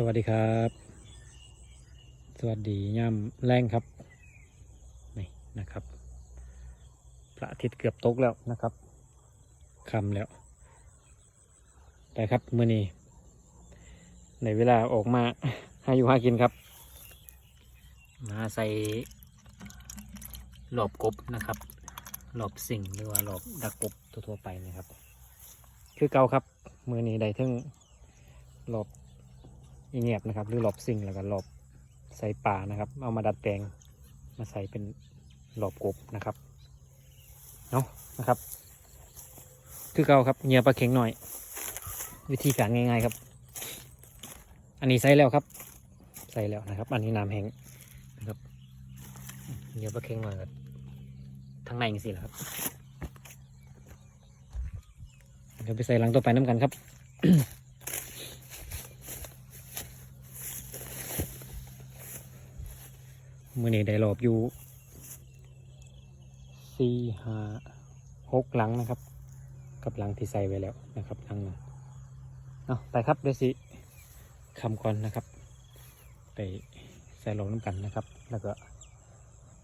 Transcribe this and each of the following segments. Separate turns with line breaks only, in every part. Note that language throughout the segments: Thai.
สวัสดีครับ สวัสดีย่ำแรงครับ นี่นะครับ พระอาทิตย์เกือบตกแล้วนะครับคำแล้วไปครับมือนี้ในเวลาออกมาหาอยู่หากินครับ มาใส่หลบกบนะครับ หลบสิ่งหรือว่าหลบดักกบทั่วๆไปนะครับ คือเก่าครับ มือนี้ได้ทั้งหลบ เงียบนะครับ หรือหลบซิ่งแล้วก็หลบใส่ป่านะครับ เอามาดัดแปลงมาใส่เป็นหลบกบนะครับเนาะนะครับ คือเก่าครับเหยียบปลาเข็งหน่อย วิธีการง่าย ๆครับ อันนี้ใส่แล้วครับ ใส่แล้วนะครับ อันนี้น้ำแห้งนะครับเหยียบปลาเข็งหน่อยครับทั้งในสิหละครับเดี๋ยวไปใส่หลังต่อไปน้ำกันครับ มื่อนี้ได้รอบอยู่สี่ห้าหกหลังนะครับ กับหลังที่ใส่ไว้แล้วนะครับหลังหนึงเอาไปครับเดี๋ยวสิคำก่อนนะครับ ไปใส่ลงน้ำกันนะครับ แล้วก็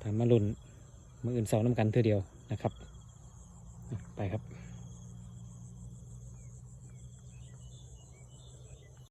ทำมาลุ่นมืออื่นเสองน้ำกันเท่าเดียวนะครับ ไปครับ